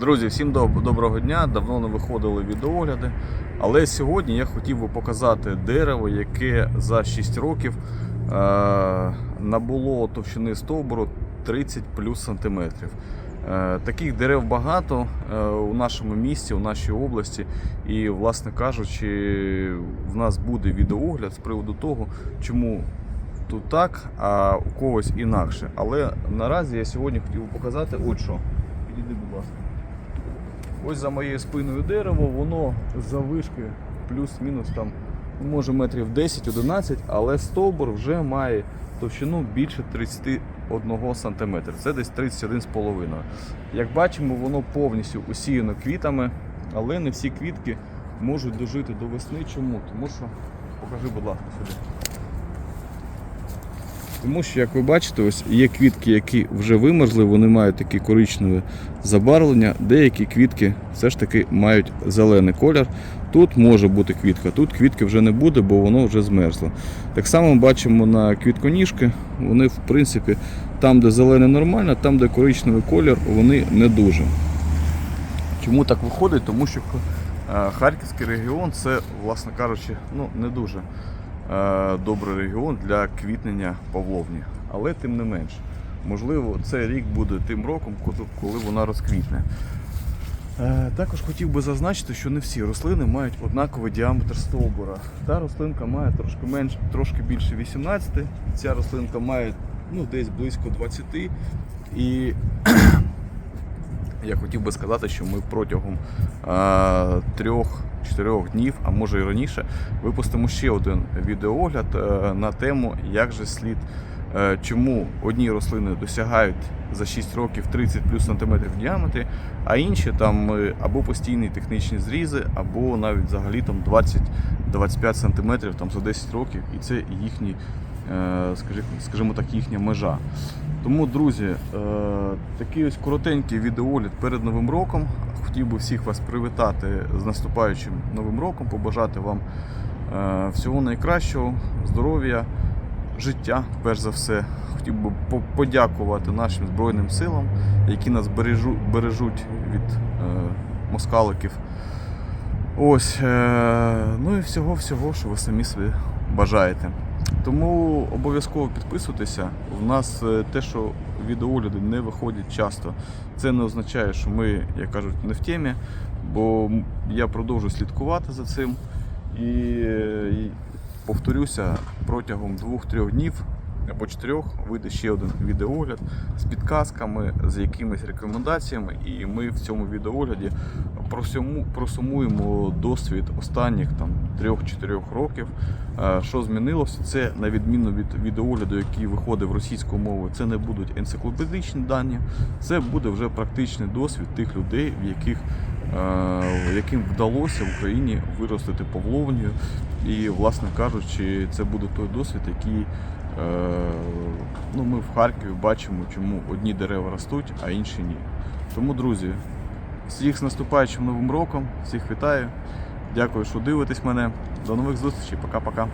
Друзі, всім доброго дня. Давно не виходили відеогляди. Але сьогодні я хотів би показати дерево, яке за 6 років е, набуло товщини стовбуру 30 плюс сантиметрів. Е, таких дерев багато е, у нашому місті, у нашій області. І, власне кажучи, в нас буде відеогляд з приводу того, чому тут так, а у когось інакше. Але наразі я сьогодні хотів би показати от що. Підійди, будь ласка. Ось за моєю спиною дерево, воно завишки плюс-мінус там, ну, може метрів 10-11, але стовбур вже має товщину більше 31 см. Це десь 31,5 Як бачимо, воно повністю усіяно квітами, але не всі квітки можуть дожити до весни. Чому? Тому що, покажи, будь ласка, сюди. Тому що, як ви бачите, ось є квітки, які вже вимерзли, вони мають такі коричневе забарвлення. Деякі квітки все ж таки мають зелений колір. Тут може бути квітка, тут квітки вже не буде, бо воно вже змерзло. Так само ми бачимо на квітконіжки, вони в принципі там, де зелене нормально, там, де коричневий колір, вони не дуже. Чому так виходить? Тому що е, Харківський регіон це, власне кажучи, ну, не дуже Е, добрий регіон для квітнення павловні. Але тим не менш, можливо, цей рік буде тим роком, коли вона розквітне. Е, також хотів би зазначити, що не всі рослини мають однаковий діаметр стовбура. Та рослинка має трошки менш, трошки більше 18, ця рослинка має ну, десь близько 20. І я хотів би сказати, що ми протягом а, трьох 4 днів, а може і раніше, випустимо ще один відеогляд е, на тему, як же слід, е, чому одні рослини досягають за 6 років 30 плюс сантиметрів в діаметрі, а інші там е, або постійні технічні зрізи, або навіть взагалі там 20-25 сантиметрів там за 10 років, і це їхні. Скажімо так, їхня межа. Тому, друзі, такий ось коротенький відеогляд перед новим роком, Хотів би всіх вас привітати з наступаючим Новим роком, побажати вам е, всього найкращого, здоров'я, життя, перш за все. Хотів би подякувати нашим Збройним силам, які нас бережуть від е, москаликів. Ось, е, ну і всього-всього, що ви самі собі бажаєте. Тому обов'язково підписуйтеся. У нас е, те, що відеогляди не виходять часто, це не означає, що ми, як кажуть, не в темі, бо я продовжую слідкувати за цим. І, е, повторюся, протягом двох-трьох днів або чотирьох вийде ще один відеогляд з підказками, з якимись рекомендаціями. І ми в цьому відеогляді просуму- просумуємо досвід останніх там 3-4 років. Е, Що змінилося? Це на відміну від відеогляду, який виходив російською мовою, це не будуть енциклопедичні дані, це буде вже практичний досвід тих людей, в яких е, яким вдалося в Україні виростити павловню. І, власне кажучи, це буде той досвід, який е, ну, ми в Харкові бачимо, чому одні дерева ростуть, а інші ні. Тому, друзі, всіх з наступаючим новим роком, всіх вітаю. Дякую, що дивитесь мене. До нових зустрічей. Пока-пока.